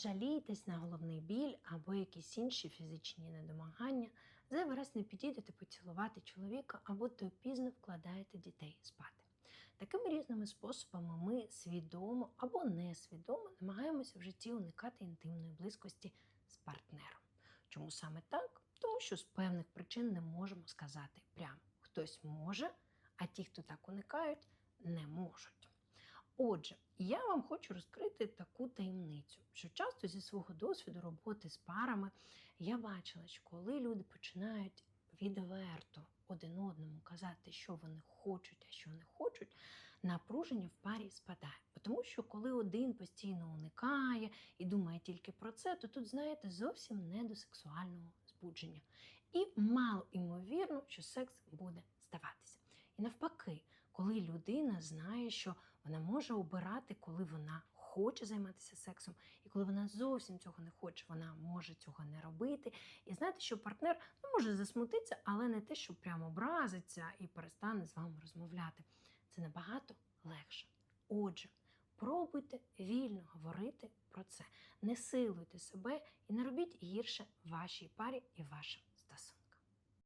жалієтесь на головний біль або якісь інші фізичні недомагання, зайвий раз не підійдете поцілувати чоловіка або то пізно вкладаєте дітей спати. Такими різними способами ми свідомо або несвідомо намагаємося в житті уникати інтимної близькості з партнером. Чому саме так? Тому що з певних причин не можемо сказати прямо. Хтось може, а ті, хто так уникають, не можуть. Отже, я вам хочу розкрити таку таємницю, що часто зі свого досвіду роботи з парами я бачила, що коли люди починають відверто один одному казати, що вони хочуть, а що не хочуть, напруження в парі спадає. Тому що коли один постійно уникає і думає тільки про це, то тут, знаєте, зовсім не до сексуального збудження. І мало ймовірно, що секс буде здаватися. Коли людина знає, що вона може обирати, коли вона хоче займатися сексом, і коли вона зовсім цього не хоче, вона може цього не робити. І знаєте, що партнер ну, може засмутитися, але не те, що прямо образиться і перестане з вами розмовляти. Це набагато легше. Отже, пробуйте вільно говорити про це, не силуйте себе і не робіть гірше вашій парі і вашим